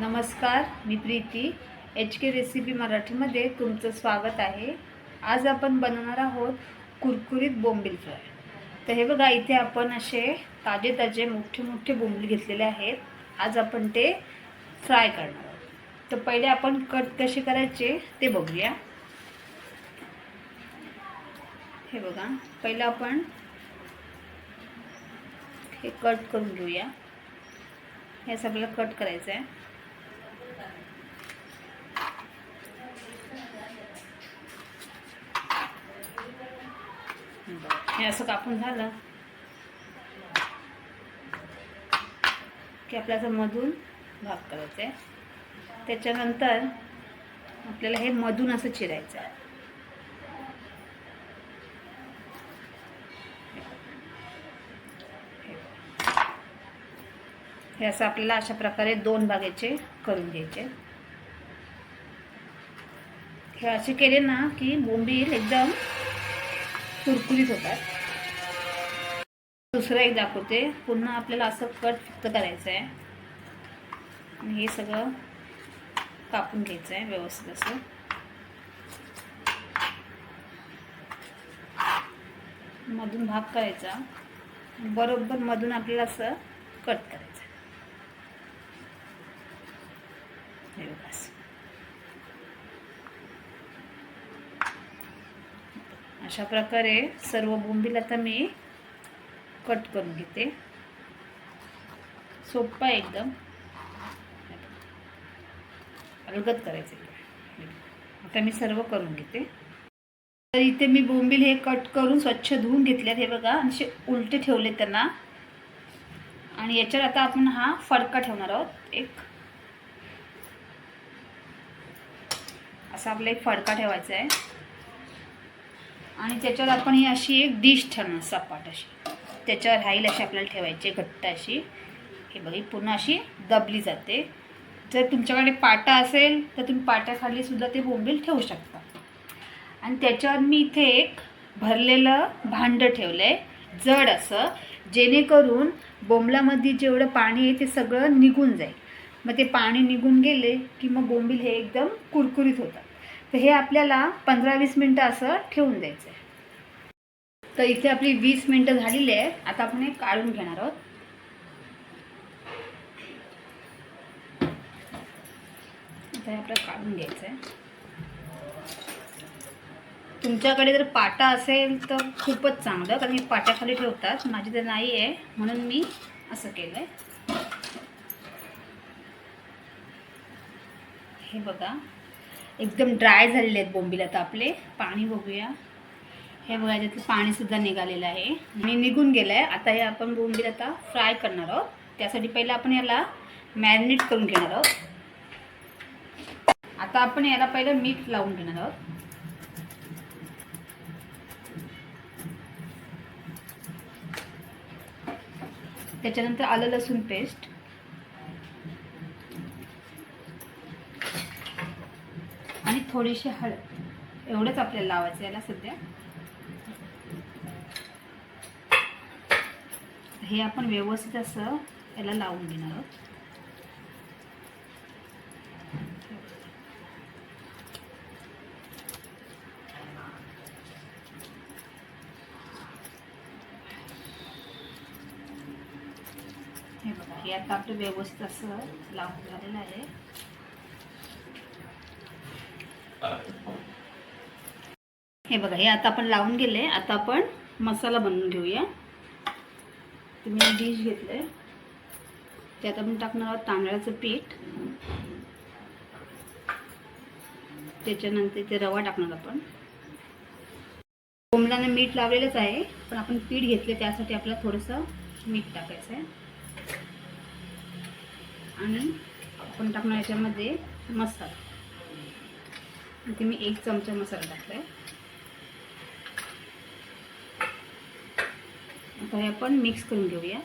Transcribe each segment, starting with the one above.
नमस्कार मी Preeti. H K recipe मराठीमध्ये तुमचं स्वागत आहे. आज आपण बनवणार आहोत कुरकुरीत बोंबील फ्राय. तर हे बघा इथे आपण असे ताजे ताजे मोठे मोठे बोंबील घेतलेले आहेत. आज आपण ते फ्राय करणार आहोत. तर पहिले आपण कट कसे करायचे ते बघूया. हे बघा पहिलं आपण हे कट करून घेऊया. हे सगळं कट करायचं आहे हे असं कापून झालं की आपल्याला असं मधून भाग करायचा आहे त्याच्यानंतर आपल्याला हे मधून असं चिरायचं आहे हे असं आपल्याला अशा प्रकारे दोन भागाचे करून घ्यायचे. हे असे केले ना की बोंबील एकदम कुरकुरीत होतात. दुसरं एक दाखवते. पुन्हा आपल्याला असं कट फक्त करायचं आहे आणि हे सगळं कापून घ्यायचं आहे व्यवस्थित असं. मधून भाग करायचा. बरोबर मधून आपल्याला असं कट करायचं हे अशा प्रकारे सर्व बोंबील आता मी कट करून घेते. सोपं आहे एकदम. अलगत करायचं आहे. आता मी सर्व करून घेते. तर इथे मी बोंबील हे कट करून स्वच्छ धुवून घेतलेत हे बघा. आणि असे उलटे ठेवले त्यांना. आणि याच्यावर आता आपण हा फडका ठेवणार आहोत. एक. असा आपला एक फडका ठेवायचा आहे. आणि त्याच्यावर आपण ही अशी एक डिश ठेवणार सपाट अशी. त्याच्यावर राहील अशी आपल्याला ठेवायची घट्ट अशी. हे बघा पूर्ण अशी दबली जाते. जर तुमच्याकडे पाटा असेल तर तुम्ही पाट्याखाली सुद्धा ते बोंबील ठेवू शकता. आणि त्याच्यावर मी इथे एक भरलेलं भांडं ठेवलं आहे जड असं जेणेकरून बोंबलामध्ये जेवढं पाणी आहे ते सगळं निघून जाईल. मग ते पाणी निघून गेले की मग बोंबील हे एकदम कुरकुरीत होतात. तर हे आपल्याला पंधरा वीस मिनटं असं ठेवून द्यायचं आहे तर इथे आपली वीस मिनटं झालेली आहे. आता आपण हे काढून घेणार आहोत. आता हे आपल्याला काढून घ्यायचं आहे. तुमच्याकडे जर पाटा असेल तर खूपच चांगलं कारण मी पाट्याखाली ठेवतात. माझी तर नाही आहे म्हणून मी असं केलं आहे हे बघा. एकदम ड्राय झालेले आहेत बोंबील आता आपले. पाणी बघूया. हे बघा याच्यातलं पाणीसुद्धा निघालेलं आहे. आणि निघून गेलं आहे आता हे आपण बोंबील आता फ्राय करणार आहोत. त्यासाठी पहिलं आपण याला मॅरिनेट करून घेणार आहोत. आता आपण याला पहिलं मीठ लावून घेणार आहोत. त्याच्यानंतर आलं लसूण पेस्ट. आणि थोडीशी हळद. एवढंच आपल्याला लावायचं याला सध्या. हे आपण व्यवस्थित असं याला लावून घेणार आहोत. हे बघा हे आता आपलं व्यवस्थित असं लावून झालेलं आहे. हे बघा हे आता आपण लावून गेले आता आपण मसाला बनवून घेऊया. तुम्ही डिश घेतलं आहे त्यात आपण टाकणार आहोत तांदळाचं पीठ. त्याच्यानंतर इथे रवा टाकणार आपण. कोंबड्याने मीठ लावलेलंच आहे पण आपण पीठ घेतले त्यासाठी आपल्याला थोडंसं मीठ टाकायचं आहे आणि आपण टाकणार याच्यामध्ये मसाला. इथे मी एक चमचा मसाला टाकला आहे आता हे आपण मिक्स करून घेऊया.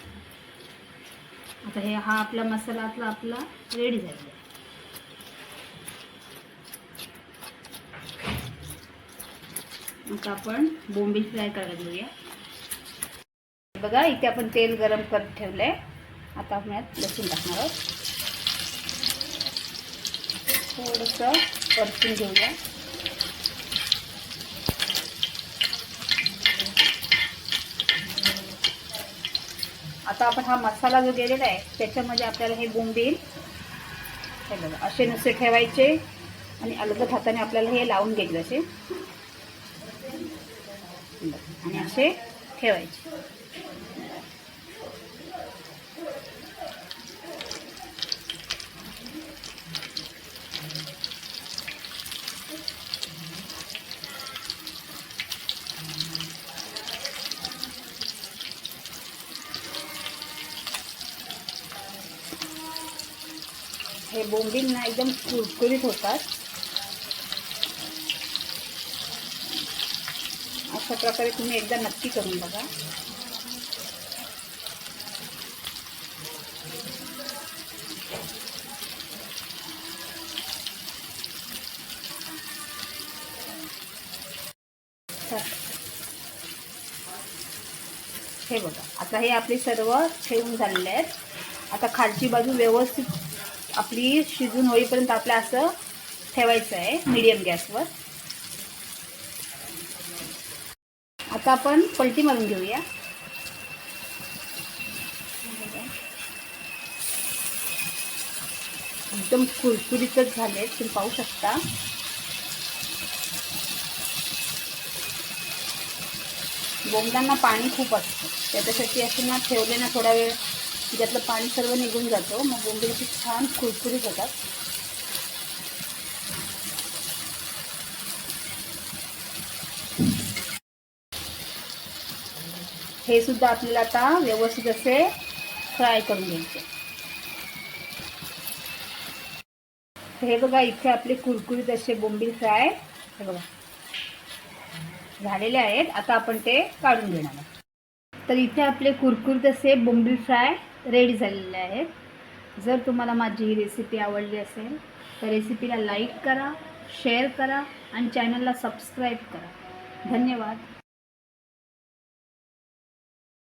आता हे हा आपला मसाला आपला आपला रेडी झालेला आहे. आता आपण बोंबील फ्राय करायला घेऊया. बघा इथे आपण तेल गरम करत ठेवलं आहे आता आपण यात लसूण टाकणार आहोत. थोडंसं परतून घेऊया. आता आपण हा मसाला जो गेलेला आहे त्याच्यामध्ये आपल्याला हे बोंबील हे बघा असे नुसते ठेवायचे आणि अलगद हाताने आपल्याला हे लावून घ्यायचे असे. आणि असे ठेवायचे. हे बोंबील ना एकदम कुरकुरीत होतात. अशा प्रकारे तुम्ही एकदा नक्की करून बघा. हे बघा आता हे आपले सर्व ठेवून झालेले आहेत. आता खालची बाजू व्यवस्थित आपली शिजून होईपर्यंत आपल्या असं ठेवायचं आहे मीडियम गॅसवर. आता आपण पलटी मारून घेऊया. एकदम कुरकुरीतच झाले तुम्ही पाहू शकता. बोंबलांना पाणी खूप असतं. त्याच्यासाठी असे ना ठेवले ना थोडा वेळ त्यातलं पाणी सर्व निघून जातं मग बोंबील अशी छान कुरकुरीत होतात. हे सुद्धा आपल्याला आता व्यवस्थित असे फ्राय करून घ्यायचे. हे बघा इथे आपले कुरकुरीत असे बोंबील फ्राय. हे बघा. झालेले आहेत. आता आपण ते काढून घेणार आहोत. तर इथे आपले कुरकुरीत असे बोंबील फ्राय रेडी झालेले आहेत. जर तुम्हाला माझी ही रेसिपी आवडली असेल तर रेसिपीला लाईक करा शेअर करा आणि चॅनलला सबस्क्राईब करा. धन्यवाद.